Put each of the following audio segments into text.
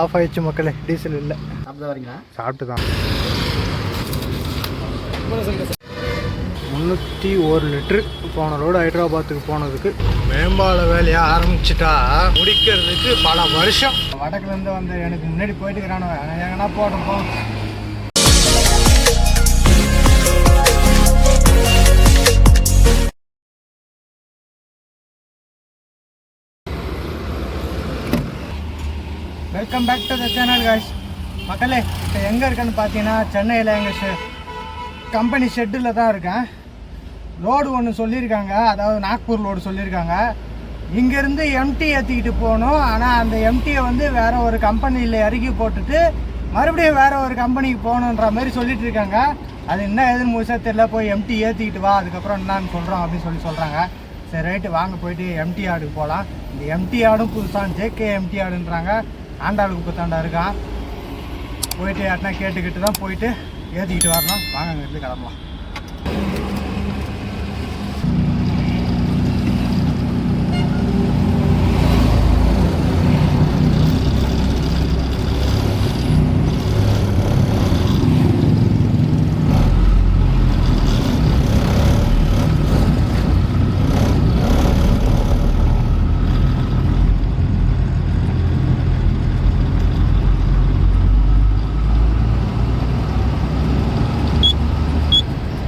Of ஆயிடுச்சு மக்களே diesel இல்லை. சாப்பிட்டு வரீங்களா? சாப்பிட்டு தான் முந்நூற்றி ஒரு லிட்ரு போன ரோடு ஹைதராபாத்துக்கு போனதுக்கு மேம்பால வேலையை ஆரம்பிச்சிட்டா முடிக்கிறதுக்கு பல வருஷம். வடக்குலேருந்து வந்து எனக்கு முன்னாடி போயிட்டு இருக்கிறானு எங்கன்னா போட்டோம் welcome back to the channel guys. மக்களே இப்போ எங்கே இருக்கேன்னு பார்த்தீங்கன்னா சென்னையில் எங்கள் ஷெ கம்பெனி ஷெட்டில் தான் இருக்கேன். லோடு ஒன்று சொல்லியிருக்காங்க. அதாவது நாக்பூர் லோடு சொல்லியிருக்காங்க. இங்கேருந்து எம்டி ஏற்றிக்கிட்டு போகணும். ஆனால் அந்த எம்டியை வந்து வேறு ஒரு கம்பெனியில் இறக்கி போட்டுட்டு மறுபடியும் வேறு ஒரு கம்பெனிக்கு போகணுன்ற மாதிரி சொல்லிட்டு இருக்காங்க. அது என்ன எதுன்னு முழுசாக தெரியல. போய் எம்டி ஏற்றிக்கிட்டு வா. அதுக்கப்புறம் என்னான்னு சொல்கிறோம் அப்படின்னு சொல்லி சொல்கிறாங்க சரி ரைட்டு வாங்க போயிட்டு எம்டி ஆடுக்கு போகலாம் இந்த எம்டி ஆடும் புதுசாக ஜேகே எம்டி ஆடுன்றாங்க. ஆண்டாளுக்கு புத்தாண்டா இருக்கா? போயிட்டு யாருன்னா கேட்டுக்கிட்டு தான் போயிட்டு ஏற்றிக்கிட்டு வரணும். வாங்க அங்கேருந்து கிளம்பலாம்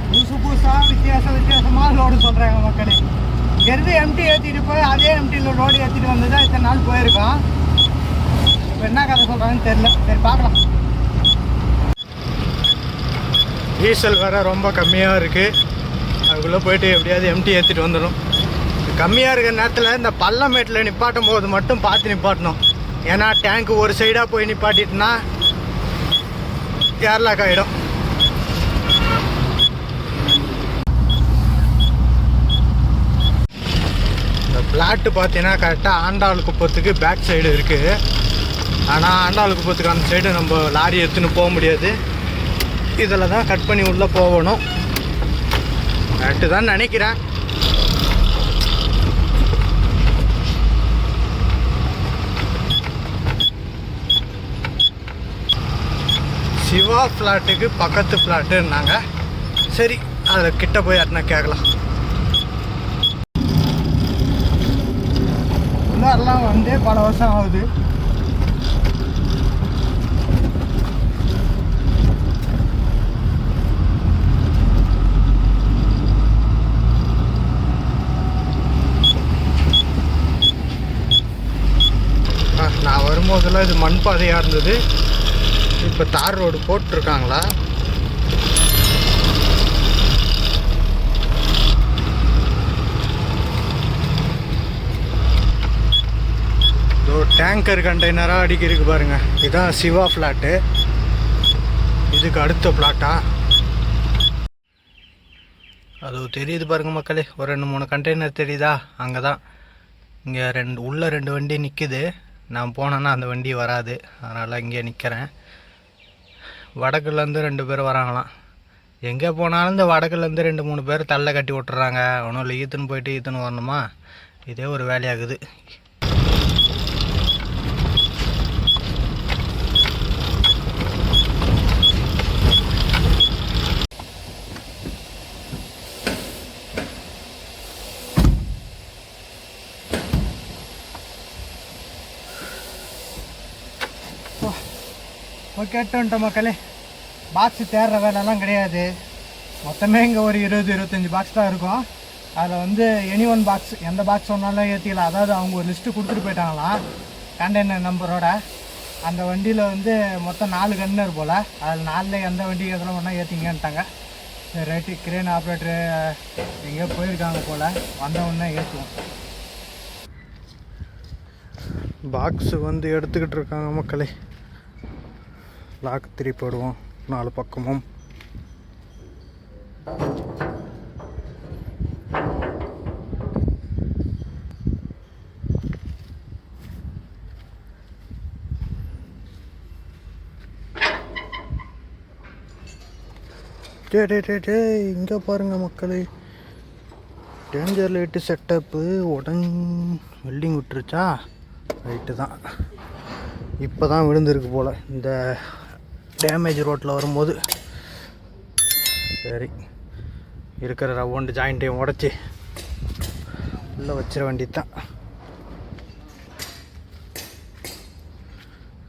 புதுசு புதுசாக வித்தியாச வித்தியாசமாக லோடு சொல்கிறாங்க மக்களே இங்கேருந்து எம்டி ஏற்றிட்டு போய் அதே எம்டியில் லோடு ஏற்றிட்டு வந்து தான் இத்தனை நாள் போயிருக்கோம் இப்போ என்ன கதை சொல்கிறாங்கன்னு தெரில சரி பார்க்கலாம் டீசல் வேறு ரொம்ப கம்மியாக இருக்குது அதுக்குள்ளே போயிட்டு எப்படியாவது எம்டி ஏற்றிட்டு வந்துடும் கம்மியாக இருக்கிற நேரத்தில் இந்த பள்ளமேட்டில் நிப்பாட்டும் போது மட்டும் பார்த்து நிப்பாட்டணும். ஏன்னா டேங்க் ஒரு சைடாக போய் நிப்பாட்டிட்டுனா கேரளாக்கு ஆகிடும் இந்த பிளாட்டு பார்த்தீங்கன்னா கரெக்டாக ஆண்டாள் குப்பத்துக்கு பேக் சைடு இருக்குது ஆனால் ஆண்டாள் குப்பத்துக்கு அந்த சைடு நம்ம லாரி எடுத்துன்னு போக முடியாது. இதில் தான் கட் பண்ணி உள்ளே போகணும். கரெக்டு தான் நினைக்கிறேன். சிவா ஃப்ளாட்டுக்கு பக்கத்து ஃப்ளாட்டுன்னாங்க சரி அதில் கிட்ட போய் யாருன்னா கேட்கலாம். உள்ளாரெல்லாம் வந்து பல வருஷம் ஆகுது ஆ, நான் வரும்போதெல்லாம் இது மண் பாதையாக இருந்தது. இப்போ தார் ரோடு போட்டிருக்காங்களா? இதோ டேங்கர் கண்டெய்னராக அடிக்கிறதுக்கு பாருங்கள் இதுதான் சிவா ஃப்ளாட்டு இதுக்கு அடுத்த ஃப்ளாட்டா அது தெரியுது பாருங்கள் மக்களே. ஒரு ரெண்டு மூணு கண்டெய்னர் தெரியுதா? அங்கே தான் இங்கே ரெண்டு உள்ளே ரெண்டு வண்டி நிற்குது நான் போனேன்னா அந்த வண்டி வராது. அதனால் இங்கே நிற்கிறேன் வடக்குலேருந்து ரெண்டு பேர் வராங்களாம். எங்கே போனாலும் இந்த வடக்குலேருந்து ரெண்டு மூணு பேர் தள்ள கட்டி விட்டுறாங்க. ஒன்றும் இல்லை ஈத்துன்னு போயிட்டு ஈத்துன்னு வரணுமா? இதே ஒரு வேலையாகுது. போய் கேட்டோன்ட்ட மக்களே. பாக்ஸு தேடுற வேலைலாம் கிடையாது. மொத்தமே இங்கே ஒரு இருபது இருபத்தஞ்சி பாக்ஸ் தான் இருக்கும். அதில் வந்து எனி ஒன் பாக்ஸ் எந்த பாக்ஸ் ஒன்றாலும் ஏற்றிக்கலாம் அதாவது அவங்க ஒரு லிஸ்ட்டு கொடுத்துட்டு போயிட்டாங்களாம் கண்டெய்னர் நம்பரோட அந்த வண்டியில் வந்து மொத்தம் நாலு கன்னர் போல் அதில் நாலில் எந்த வண்டி எதில் ஒன்றா ஏற்றிங்கன்ட்டாங்க ரைட்டு கிரேன் ஆப்ரேட்டரு எங்கேயோ போயிருக்காங்க போல். வந்த ஏற்றுவோம் பாக்ஸு வந்து எடுத்துக்கிட்டு இருக்காங்க மக்களே. லாக் திருப்பிடுவோம் நாலு பக்கமும். டே டே டே டே இங்கே பாருங்கள் மக்களே. டேஞ்சர் லைட்டு செட்டப்பு உடன் வெல்டிங் விட்டுருச்சா? ரைட்டு தான். இப்போ தான் விழுந்திருக்கு போல். இந்த டேமேஜ் ரோட்டில் வரும்போது சரி இருக்கிற ரவுண்டு ஜாயிண்ட்டையும் உடச்சி உள்ளே வச்சிட வேண்டியது தான்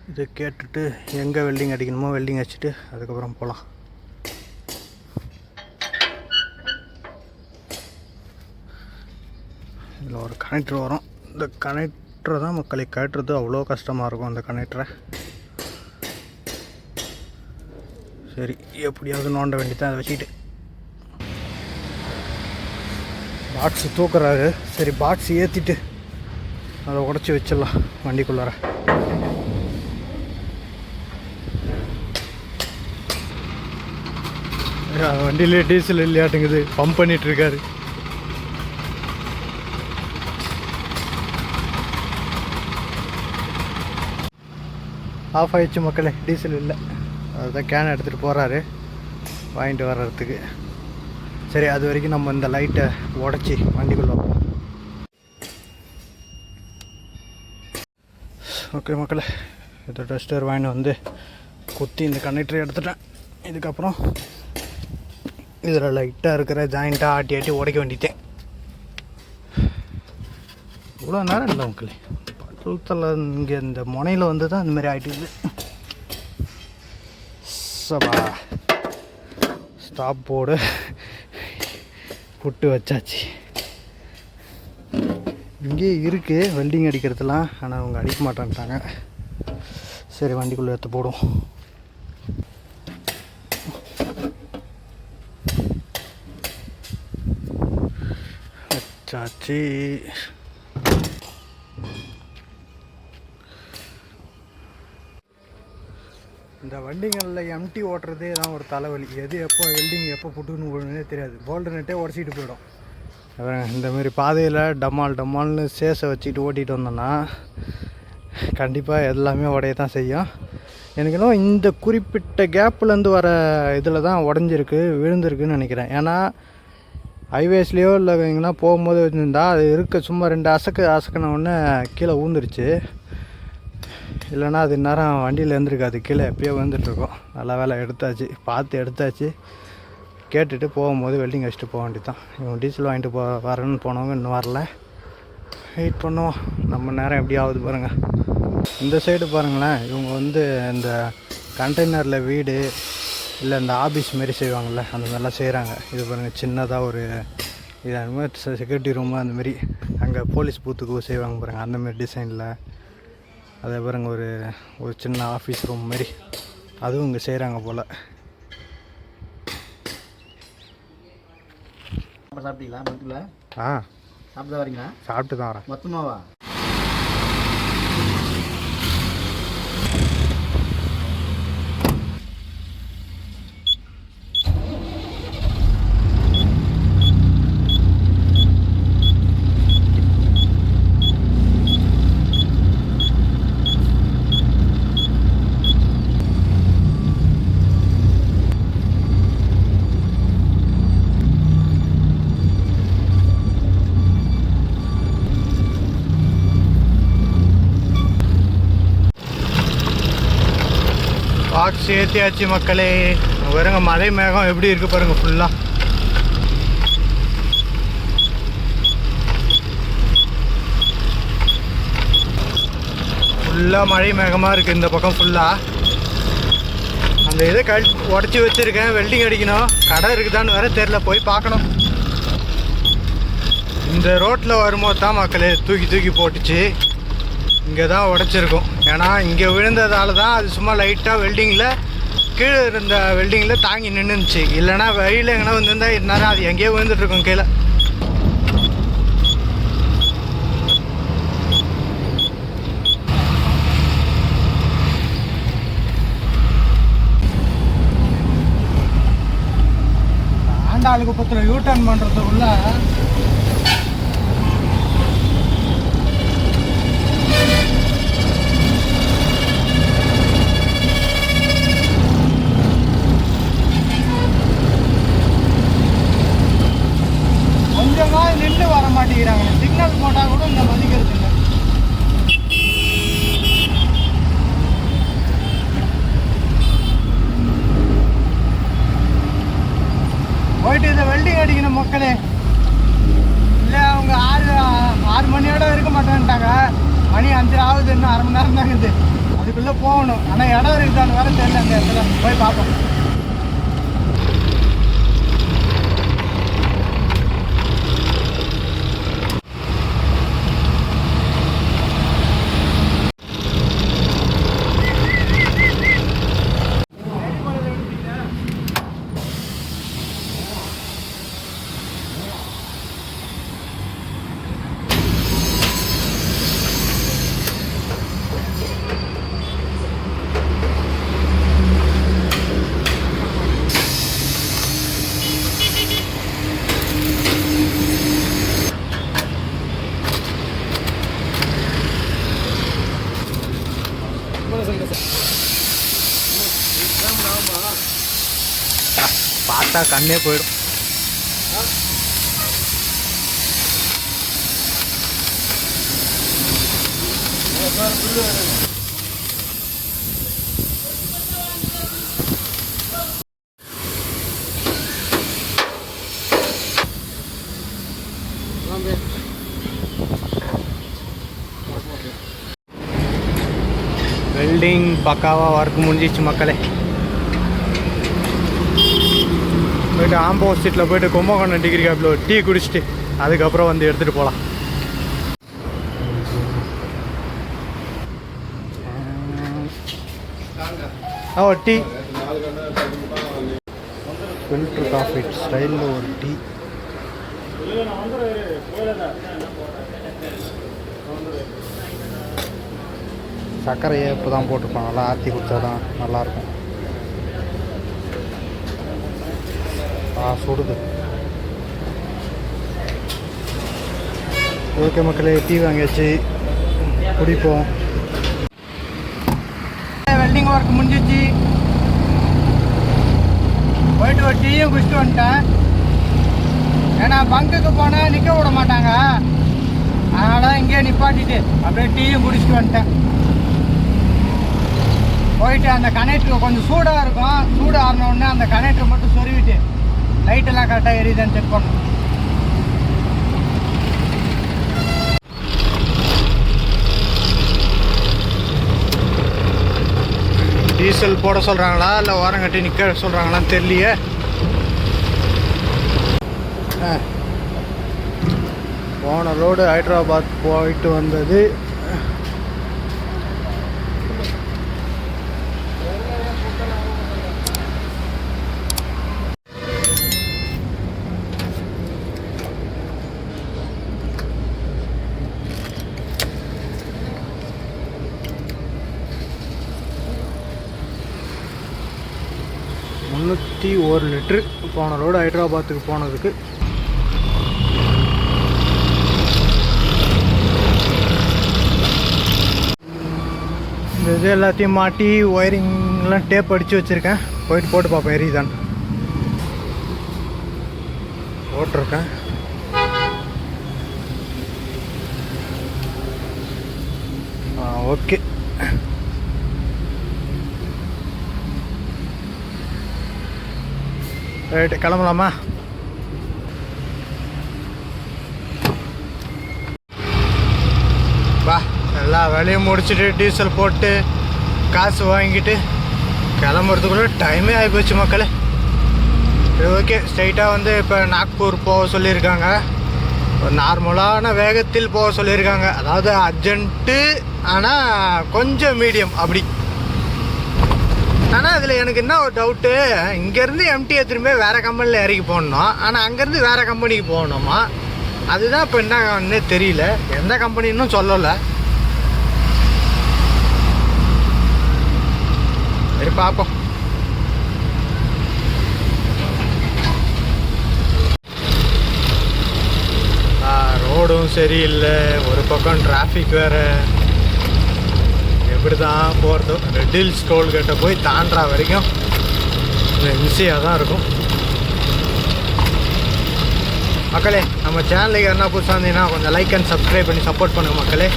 இது கேட்டுட்டு எங்கே வெல்டிங் அடிக்கணுமோ வெல்டிங் அடிச்சுட்டு அதுக்கப்புறம் போகலாம் இதில் ஒரு கனெக்டர் வரும். இந்த கனெக்டரை தான் மக்களை கட்டுறது அவ்வளோ கஷ்டமாக இருக்கும் அந்த கனெக்டரை சரி எப்படியாவது நோண்ட வேண்டியதான் அதை வச்சுக்கிட்டு. பாக்ஸ் தூக்குறாரு. சரி பாக்ஸ் ஏற்றிட்டு அதை உடச்சி வச்சிடலாம். வண்டிக்குள்ளார. வண்டியிலே டீசல் இல்லையாட்டுங்குது. பம்ப் பண்ணிட்டு இருக்காரு ஆஃப் ஆயிடுச்சு மக்களே டீசல் இல்லை. அதுதான் கேன் எடுத்துகிட்டு போகிறாரு வாங்கிட்டு வர்றதுக்கு. சரி அது வரைக்கும் நம்ம இந்த லைட்டை உடச்சி வண்டிக்குள்ளே வைப்போம் ஓகே மக்களே இதை டஸ்டர் வாங்கிட்டு வந்து குத்தி இந்த கனெக்டர் எடுத்துட்டேன். இதுக்கப்புறம் இதில் லைட்டாக இருக்கிற ஜாயிண்ட்டாக ஆட்டி ஆட்டி உடைக்க வேண்டிட்டேன். இவ்வளோ நேரம் இல்லை மக்களே. பட்டத்தில் இங்கே இந்த முனையில் வந்து தான் இந்தமாதிரி ஆகிட்டு சபா. ஸ்டாப் போர்டு புட்டு வச்சாச்சு. இங்கேயே இருக்குது வெல்டிங் அடிக்கிறதுலாம் ஆனால் அவங்க அடிக்க மாட்டேன்ட்டாங்க. சரி வண்டிக்குள்ளே எடுத்து போடும் வச்சாச்சு. இந்த வண்டிங்களில் எம்டி ஓட்டுறதே தான் ஒரு தலைவலி. எது எப்போ வெல்டிங் எப்போ புட்டுன்னு போடணுன்னே தெரியாது. போல்டு நெட்டே உடச்சிட்டு போயிடும். அப்புறம் இந்தமாரி பாதையில் டம்மால் டம்மால்னு சேஸை வச்சுக்கிட்டு ஓட்டிகிட்டு வந்தோன்னா கண்டிப்பாக எல்லாமே உடைய தான் செய்யும். எனக்கு இன்னும் இந்த குறிப்பிட்ட கேப்லேருந்து வர இதில் தான் உடஞ்சிருக்கு விழுந்திருக்குன்னு நினைக்கிறேன். ஏன்னா ஹைவேஸ்லேயோ இல்லை எங்கன்னா போகும்போது வச்சுருந்தா அது இருக்க சும்மா ரெண்டு அசக்கு அசக்கின உடனே கீழே ஊந்துருச்சு. இல்லைன்னா அது நேரம் வண்டியில் இருந்திருக்காது கீழே எப்பயோ வந்துட்டுருக்கோம் நல்ல வேலை எடுத்தாச்சு. பார்த்து எடுத்தாச்சு. கேட்டுட்டு போகும்போது வெல்டிங் வச்சுட்டு போக வேண்டியது தான் இவன் டீசல் வாங்கிட்டு போ வரேன்னு போனவங்க இன்னும் வரல. வெயிட் பண்ணுவோம். நம்ம நேரம் எப்படி ஆகுது பாருங்கள் இந்த சைடு பாருங்களேன். இவங்க வந்து இந்த கண்டெய்னரில் வீடு இல்லை இந்த ஆஃபீஸ் மாரி செய்வாங்கள்ல அந்த மாதிரிலாம் செய்கிறாங்க இது பாருங்கள் சின்னதாக ஒரு இது அந்த மாதிரி செக்யூரிட்டி ரூமு அந்தமாரி அங்கே போலீஸ் பூத்துக்கு செய்வாங்க பாருங்கள் அந்தமாரி டிசைனில் அதே பாருங்க ஒரு ஒரு சின்ன ஆஃபீஸ் ரூம் மாதிரி. அதுவும் இங்கே செய்கிறாங்க போல். சாப்பாடு சாப்பிட்டீங்களா ஆ. சாப்பிட்டு வரீங்களா? சாப்பிட்டு தான் வரேன். மொத்தமாவா? பாக்ஸ் ஏற்றியாச்சு மக்களே. வருங்க மலை மேகம் எப்படி இருக்கு பாருங்க ஃபுல்லாக ஃபுல்லாக மழை மேகமாக இருக்குது இந்த பக்கம் ஃபுல்லாக அந்த இதை கல் உடச்சி வச்சுருக்கேன் வெல்டிங் அடிக்கணும். கடை இருக்குதான்னு வேற தெரில போய் பார்க்கணும். இந்த ரோட்டில் வரும்போது தான் மக்களே தூக்கி தூக்கி போட்டுச்சு. இங்கே தான் உடச்சிருக்கும். ஏன்னா இங்கே விழுந்ததால தான் அது சும்மா லைட்டாக வெல்டிங்கில் கீழே இருந்த வெல்டிங்கில் தாங்கி நின்றுச்சு இல்லைன்னா வழியில் எங்கன்னா வந்துருந்தா இருந்தாலும் அது எங்கேயோ விழுந்துட்டுருக்கும் கீழே. ஆண்டாளுக்கு பத்திரம் யூ டர்ன் பண்ணுறதுக்குள்ள கொஞ்சமா நின்று வர மாட்டேங்கிறாங்க சிக்னல் போட்டால் கூட இந்த மதிக்கிறது இல்லை மக்களே இல்லை அவங்க ஆறு ஆறு மணியோட இருக்க மாட்டேன்ட்டாங்க. மணி அஞ்சு ஆகுது இன்னும் அரை மணி நேரம் தான் இருக்குது. அதுக்குள்ளே போகணும். ஆனால் இடம் இருக்குதான்னு வேறு தெரியல அந்த இடத்துல. போய் பார்ப்போம். பார்த்தா கண்ணே போயிடும். வெல்டிங் பக்காவாக ஒர்க் முடிஞ்சிச்சு மக்களே. போயிட்டு ஆம்போசிட்டில் போயிட்டு கும்பகோணம் டிகிரி கேப்பில் ஒரு டீ குடிச்சிட்டு அதுக்கப்புறம் வந்து எடுத்துகிட்டு போகலாம் ஆ ஒரு டீ. ஃபில்டர் காஃபி ஸ்டைலில் ஒரு டீ. சர்க்கரையை இப்போ தான் போட்டிருப்பான் நல்லா ஆற்றி குடித்தா தான் நல்லாயிருக்கும் ஆ சுடுது ஓகே மக்களே டீ வாங்கியாச்சு குடிப்போம் வெல்டிங் ஒர்க் முடிஞ்சிச்சு போயிட்டு ஒரு டீயும் குடிச்சிட்டு வந்துட்டேன் ஏன்னா பங்குக்கு போனால் நிற்க விட மாட்டாங்க அதனால் இங்கேயே நிப்பாட்டிட்டு அப்படியே டீயும் குடிச்சிட்டு வந்துட்டேன் போயிட்டு அந்த கனெக்டர் கொஞ்சம் சூடாக இருக்கும் சூடாக ஆறின உடனே அந்த கனெக்டர் மட்டும் சொருவிட்டு லைட்டெல்லாம் கரெக்டாக எரியுதான்னு செக் பண்ணணும். டீசல் போட சொல்கிறாங்களா இல்லை ஓரங்கட்டி நிற்க சொல்கிறாங்களான்னு தெரியலையே. ஆ. போன ரோடு ஹைதராபாத் போயிட்டு வந்தது. நூற்றி ஒரு லிட்ரு போன ரோடு ஹைதராபாத்துக்கு போனதுக்கு. இந்த இது எல்லாத்தையும் மாட்டி ஒயரிங்லாம் டேப் அடித்து வச்சுருக்கேன். போயிட்டு போட்டு பார்ப்பேன் எரியுதான் போட்டிருக்கேன். ஓகே. ரைட்டு கிளம்பலாமா? வா எல்லா வேலையும் முடிச்சுட்டு டீசல் போட்டு காசு வாங்கிட்டு கிளம்புறதுக்குள்ள டைமே ஆகிப்போச்சு மக்களே. சரி ஓகே ஸ்ட்ரைட்டாக வந்து இப்போ நாக்பூர் போக சொல்லியிருக்காங்க. ஒரு நார்மலான வேகத்தில் போக சொல்லியிருக்காங்க. அதாவது அர்ஜென்ட்டு ஆனால் கொஞ்சம் மீடியம் அப்படி. ஆனால் அதில் எனக்கு என்ன ஒரு டவுட்டு இங்கேருந்து எம்டி திரும்ப வேறு கம்பெனியில் இறக்கி போடணும் ஆனால் அங்கேருந்து வேறு கம்பெனிக்கு போகணுமா? அதுதான் இப்போ என்னன்னே தெரியல. எந்த கம்பெனின்னு சொல்லலை. சரி பார்ப்போம் ரோடும் சரியில்லை. ஒரு பக்கம் டிராஃபிக் வேறு. இப்படி தான் போகிறது ரெட் ஹில்ஸ் டோல்கேட்டை போய் தாண்டா வரைக்கும். ஈஸியாக தான் இருக்கும். மக்களே நம்ம சேனலுக்கு என்ன புதுசாக இருந்தீங்கன்னா கொஞ்சம் லைக் அண்ட் சப்ஸ்கிரைப் பண்ணி சப்போர்ட் பண்ணுங்கள் மக்களே.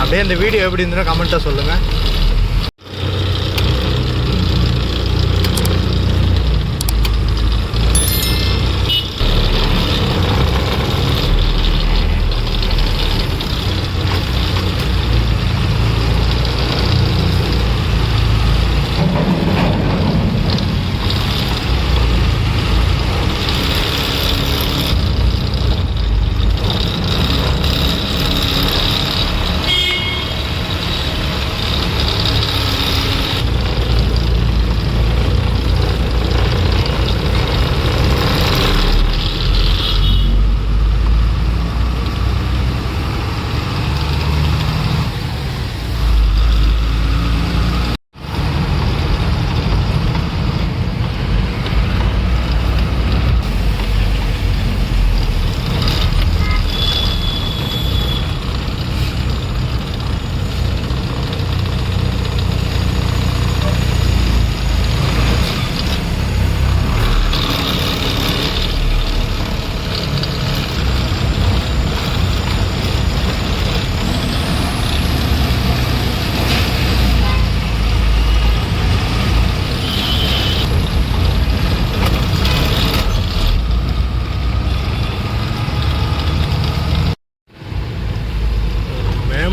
அப்படியே இந்த வீடியோ எப்படி இருந்ததுன்னா கமெண்ட்டாக சொல்லுங்கள்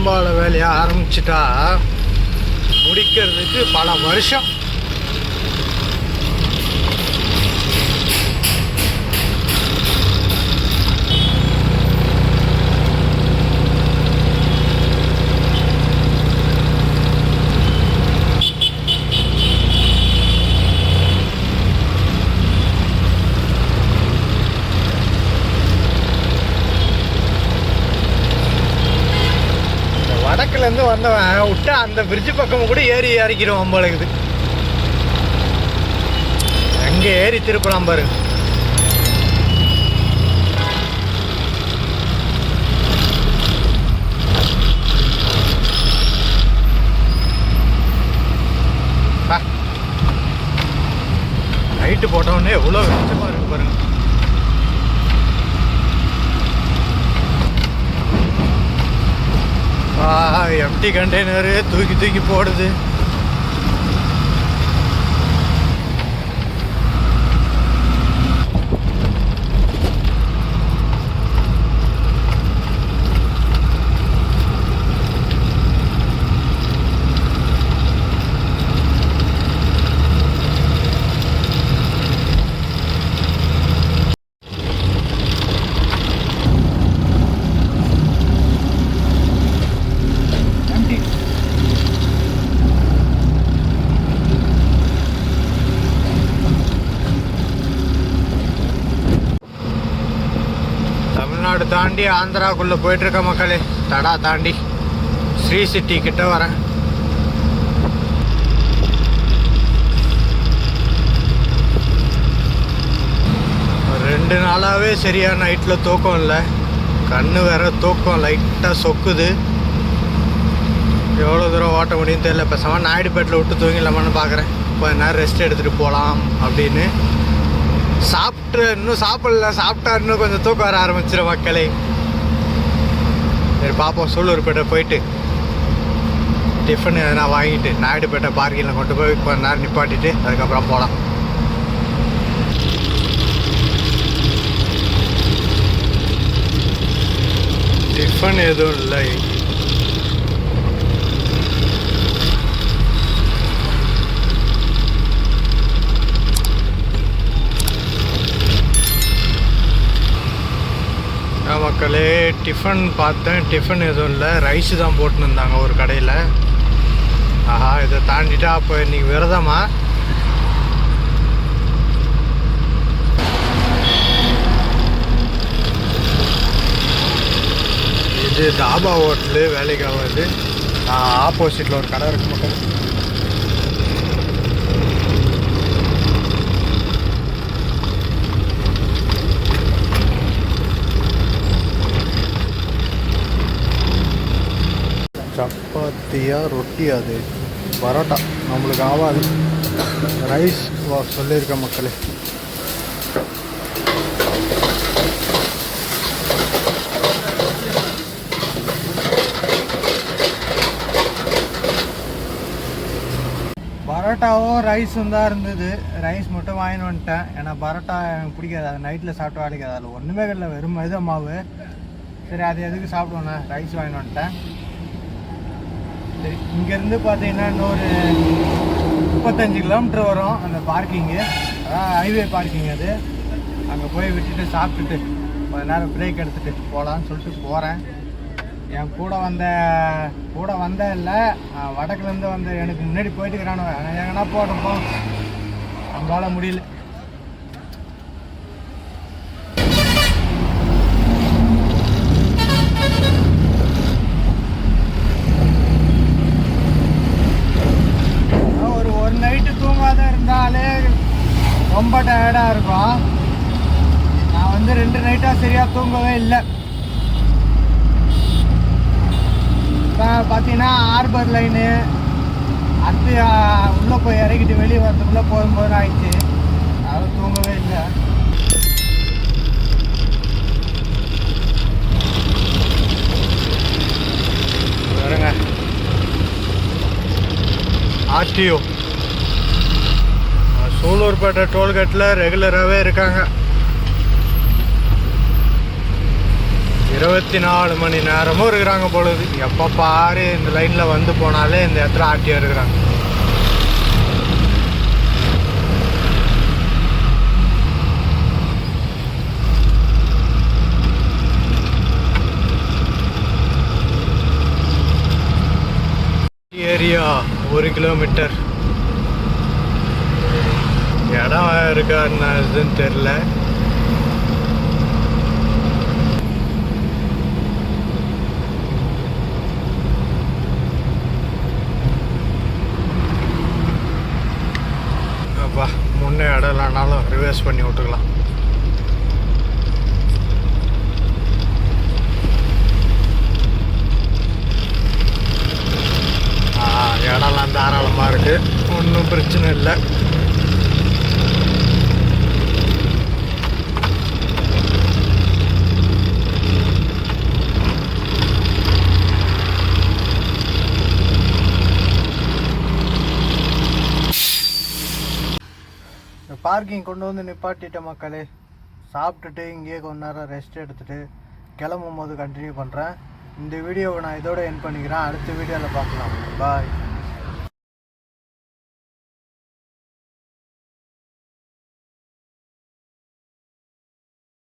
பெரும்பாலும் வேலையை ஆரம்பிச்சிட்டா முடிக்கிறதுக்கு பல வருஷம் பக்கத்துலேருந்து வந்தவன். விட்டா அந்த பிரிட்ஜு பக்கம் கூட ஏறி இறக்கிடுவான் போல அங்கே ஏறி திருப்பலாம் பாரு. லைட்டு போட்டவொடனே எவ்வளோ வெளிச்சமாக இருக்கு பாருங்கள் எம்டி கண்டெய்னரு தூக்கி தூக்கி போடுது எம்டி தமிழ்நாடு தாண்டி ஆந்திராக்குள்ள மக்களே. தடா தாண்டி. ஸ்ரீ சிட்டி கிட்ட வரேன். ரெண்டு நாளாகவே சரியாக நைட்டில் தூக்கம் இல்லை. கண்ணு வேற தூக்கம் லைட்டாக சொக்குது. எவ்வளோ தூரம் ஓட்ட முடியும் தெரியல. பேசாமல் நாயுடுபேட்டில் விட்டு தூங்கிடலாமான்னு பார்க்குறேன் கொஞ்ச நேரம் ரெஸ்ட் எடுத்துகிட்டு போகலாம் அப்படின்னு. சாப்பிட்டு இன்னும் சாப்பிடல சாப்பிட்டா இன்னும் கொஞ்சம் தூக்கம் வர ஆரம்பிச்சிடும் மக்களே. சரி பார்ப்போம் சூலூர்பேட்டை போயிட்டு டிஃபன் எதனா வாங்கிட்டு நாயுடுபேட்டை பார்க்கிங்கில் கொண்டு போய் கொஞ்ச நேரம் நிப்பாட்டிட்டு அதுக்கப்புறம் போகலாம் டிஃபன் எதுவும் இல்லை ஆ, மக்களே டிஃபன் பார்த்தேன். டிஃபன் எதுவும் இல்லை. ரைஸ் தான் போட்டுன்னு இருந்தாங்க ஒரு கடையில். ஆஹா இதை தாண்டிட்டா அப்போ இன்றைக்கி விரதமா? இது தாபா ஹோட்டலு வேலைக்கு ஆகாது ஆப்போசிட்டில் ஒரு கடை இருக்கு மக்கள் சப்பாத்தியா ரொட்டி அது? பரோட்டா. நம்மளுக்கு ஆகாது ரைஸ் சொல்லியிருக்கேன் மக்களே. பரோட்டாவும் ரைஸும் தான் இருந்தது. ரைஸ் மட்டும் வாங்கின்னு வந்துட்டேன். ஏன்னா பரோட்டா எனக்கு பிடிக்காது. அது நைட்டில் சாப்பிட்டு அடிக்காது. அதில் ஒன்றுமே இல்லை வெறும் மைதா மாவு. சரி அது எதுக்கு சாப்பிடுவோண்ணே ரைஸ் வாங்கின்னு வந்துட்டேன். இங்கேருந்து பார்த்தீங்கன்னா இன்னொரு முப்பத்தஞ்சு கிலோமீட்டர் வரும் அந்த பார்க்கிங்கு. அதான் ஹைவே பார்க்கிங் அது. அங்கே போய் விட்டுட்டு சாப்பிட்டுட்டு கொஞ்ச நேரம் பிரேக் எடுத்துகிட்டு போகலான்னு சொல்லிட்டு போகிறேன் என் கூட வந்த கூட வந்த இல்லை வடக்குலேருந்து வந்து எனக்கு முன்னாடி போயிட்டு இருக்கிறானு எங்கன்னா போட்டப்போ நம்மளால் முடியல ஒரு ஒரு நைட்டு தூங்காத இருந்தாலே ரொம்ப டயர்டாக இருக்கும். நான் வந்து ரெண்டு நைட்டாக சரியாக தூங்கவே இல்லை. இப்போ பார்த்தீங்கன்னா ஹார்பர் லைனு அடுத்து உள்ளே போய் இறக்கிட்டு வெளியே வரதுக்குள்ளே போகும்போது ஆயிடுச்சு. அதனால தூங்கவே இல்லை. வருங்க ஆர்டிஓ. சூலூர்பேட்டை டோல்கேட்டில் ரெகுலராகவே இருக்காங்க. இருபத்தி நாலு மணி நேரமும் இருக்கிறாங்க பொழுது. எப்போ பாரு இந்த லைனில் வந்து போனாலே இந்த இடத்துல ஆட்டியாக இருக்கிறாங்க. ஏரியா ஒரு கிலோமீட்டர். இடம் இருக்கா என்னதுன்னு தெரில. அப்பா முன்னே இடம் இல்லைனாலும் ரிவர்ஸ் பண்ணி விட்டுக்கலாம். ஆ, இடம்லாம் தாராளமாக இருக்குது ஒன்றும் பிரச்சனை இல்லை. பார்க்கிங் கொண்டு வந்து நிப்பாட்டிட்ட மக்களே சாப்பிட்டுட்டு இங்கேயே கொஞ்ச நேரம் ரெஸ்ட் எடுத்துகிட்டு கிளம்பும் போது கண்டினியூ பண்ணுறேன் இந்த வீடியோவை நான் இதோட என் பண்ணிக்கிறேன். அடுத்த வீடியோவில் பார்க்கலாம். பாய்